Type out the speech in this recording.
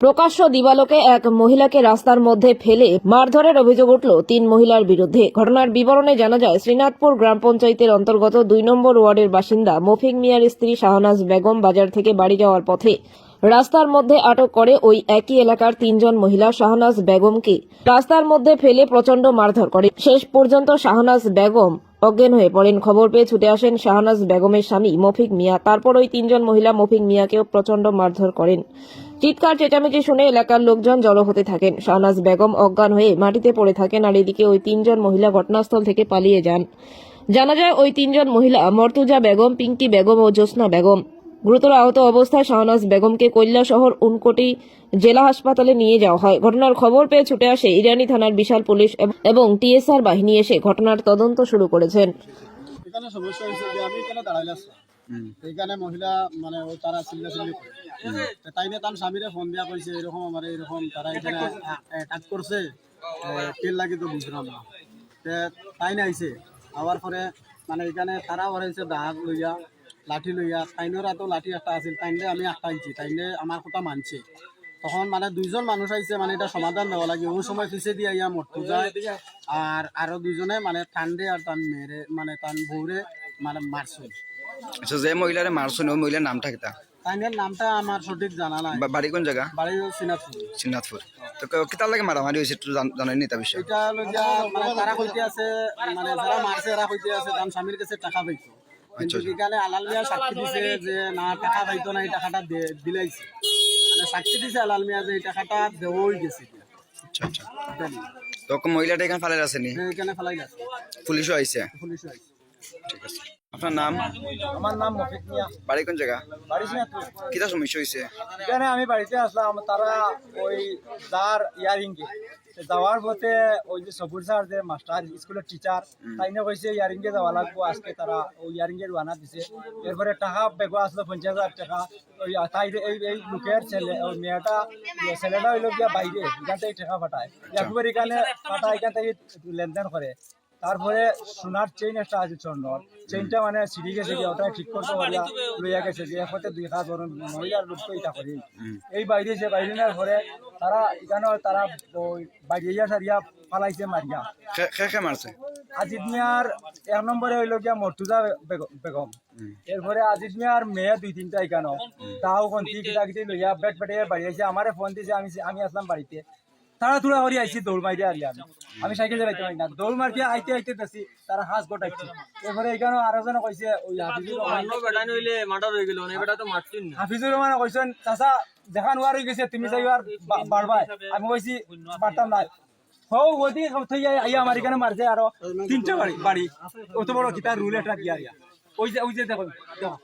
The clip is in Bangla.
প্রকাশ্য দিবালোকে এক মহিলাকে রাস্তার মধ্যে ফেলে মারধরের অভিযোগ উঠল তিন মহিলার বিরুদ্ধে। ঘটনার বিবরণে জানা যায়, শ্রীনাথপুর গ্রাম পঞ্চায়েতের অন্তর্গত দুই নম্বর ওয়ার্ডের বাসিন্দা মফিক মিয়ার স্ত্রী শাহনাজ বেগম বাজার থেকে বাড়ি যাওয়ার পথে রাস্তার মধ্যে আটক করে ওই একই এলাকার তিনজন মহিলা শাহনাজ বেগমকে রাস্তার মধ্যে ফেলে প্রচণ্ড মারধর করে। শেষ পর্যন্ত শাহনাজ বেগম অজ্ঞান হয়ে পড়েন খবর পেয়ে ছুটে আসেন শাহনাজ বেগমের স্বামী মফিক মিয়া। তারপর ওই তিনজন মহিলা মফিক মিয়াকেও প্রচণ্ড মারধর করেন। চিৎকার, চেঁচামেচি শুনে এলাকার লোকজন জড়ো হতে থাকেন। শাহনাজ বেগম অজ্ঞান হয়ে মাটিতে পড়ে থাকেন আর এদিকে ওই তিনজন মহিলা ঘটনাস্থল থেকে পালিয়ে যান। জানা যায়, ওই তিনজন মহিলা মর্তুজা বেগম, পিঙ্কি বেগম ও জ্যোৎস্না বেগম। গুরুতর আহত অবস্থায় শাহনাজ বেগমকে কৈলা শহর উনকোটি জেলা হাসপাতালে নিয়ে যাওয়া হয়। ঘটনার খবর পেয়ে ছুটে আসে ইরানি থানার বিশাল পুলিশ এবং টিএসআর বাহিনী এসে ঘটনার তদন্ত শুরু করেছেন। এখানে সমস্যা হয়েছে যে আমি এখানে দাঁড়াইলে এইখানে মহিলা মানে ও তারা চিল্লা চিল্লি করে তাই তার স্বামীরে ফোন দিয়া কইছে এরকম আমার এরকম তারা এখানে কাজ করছে। তেল লাগি তো বুঝলাম না। তাই না আইছে। আবার পরে মানে এখানে তারা হরাইছে দাগ লইয়া লাঠি লইয়া তাইনের তো লাঠি একটা আছিল তাইলে আমি একটা আইছি তাইলে আমার কথা মানছে। তখন মানে দুইজন মানুষ আইছে মানে এটা সমাধান দেওয়া লাগে। ওই সময় পিছিয়ে দিয়ে ইয়া মরতু যায়। আর আরও দুইজনে মানে ঠান্ডে আর তান মেরে মানে তান বউরে মানে মারছে আচ্ছা যে মহিলারে মারছেন ওই মহিলার নামটা কিতা তাইনের নামটা আমার সঠিক জানা নাই। বাড়ি কোন জায়গা বাড়ি সিনাথপুর সিন্নাথপুর তো কিতার লাগে মারামারি হয়েছে একটু জান- জানেননি তা বিষয়? এটা মানে তারা কইতে আছে মানে যারা মারছে এরা কইতে আছে তার স্বামীর কাছে টাকা পাইতো কিন্তু এখানে আলাল মিয়া সাক্ষী দিছে যে না টাকা পাইতো না এই টাকাটা দিলাইছে। মানে সাক্ষী দিছে আলাল মিয়া যে এই টাকাটা দেওয়াই গেছে। আচ্ছা আচ্ছা। নিয়ে। মহিলাটা এখানে ফালে আসেনি যে এখানে ফেলাই পুলিশও আইছে? পুলিশ আইছে। ঠিক আছে। আপনার নাম? আমার নাম মফিক মিয়া। বাড়ি কোন জায়গা? বাড়ি সিনাথপুর কিতা সমস্যা হয়েছে এখানে আমি বাড়িতে আসলাম তারা ওই যার ইয়ারিং কে যাওয়ার পথে ওই যে সবুর স্যার যে মাস্টার স্কুলের টিচার তাই না কইছে ইয়ারিং কে যাওয়া লাগবো আজকে তারা ওই ইয়ারিং এর বানা দিছে। এরপরে টাকা বেগো আসলো পঞ্চাশ হাজার টাকা। ওই তাই এই এই লোকের ছেলে ওই মেয়েটা ইয়ে ছেলেটা হইল গিয়া বাইরে এখান থেকে টাকা পাঠায়। একবার এখানে পাঠায় এখান থেকে লেনদেন করে। তারপরে সোনার চেইন একটা আছে স্বর্ণর চেইনটা মানে ছিঁড়ি গেছে গিয়ে ওটা ঠিক করতে পারিয়া লইয়া গেছে যে একতে দুই হাত ধরুন মহিলার লোক তো এটা করি। এই বাইরে যে বাইরে নেওয়ার পরে তারা এখানে তারা ওই বাইরে ইয়া সারিয়া ফালাইছে মারিয়া। খে মারছে? আজিদ মিয়ার এক নম্বরে হইল গিয়া মর্তুজা বেগ- বেগম। এরপরে আজিদ মিয়ার মেয়ে দুই তিনটা এখানো তাও কন্তি কিতা কিতি লইয়া বেট বেটে বাড়ি আইছে আমারে ফোন দিছে আমি আমি আসলাম বাড়িতে। তারা তুলা করি আইছি দৌড় মারি আর আমি। আমি সাইকেল চালাইতে পারি না। দৌড় মারতে আইতে আইতে দেখছি তারা হাঁস গোটাইছে। এরপরে এখানে আরও জন কইছে ওই হাফিজুর রহমান বেটা নইলে গেল বেটা তো মারছিন না। হাফিজুর রহমান কইছেন চাচা যেখান ওয়ার হয়ে গেছে তুমি যাই আর বাড়বাই আমি কইছি পারতাম না। হও ওদি থই আইয়া আমার এখানে মারছে আরও তিনটা বাড়ি বাড়ি। অত বড় কিতার রুল একটা দিয়া ওই যে ওই যে দেখো দেখো।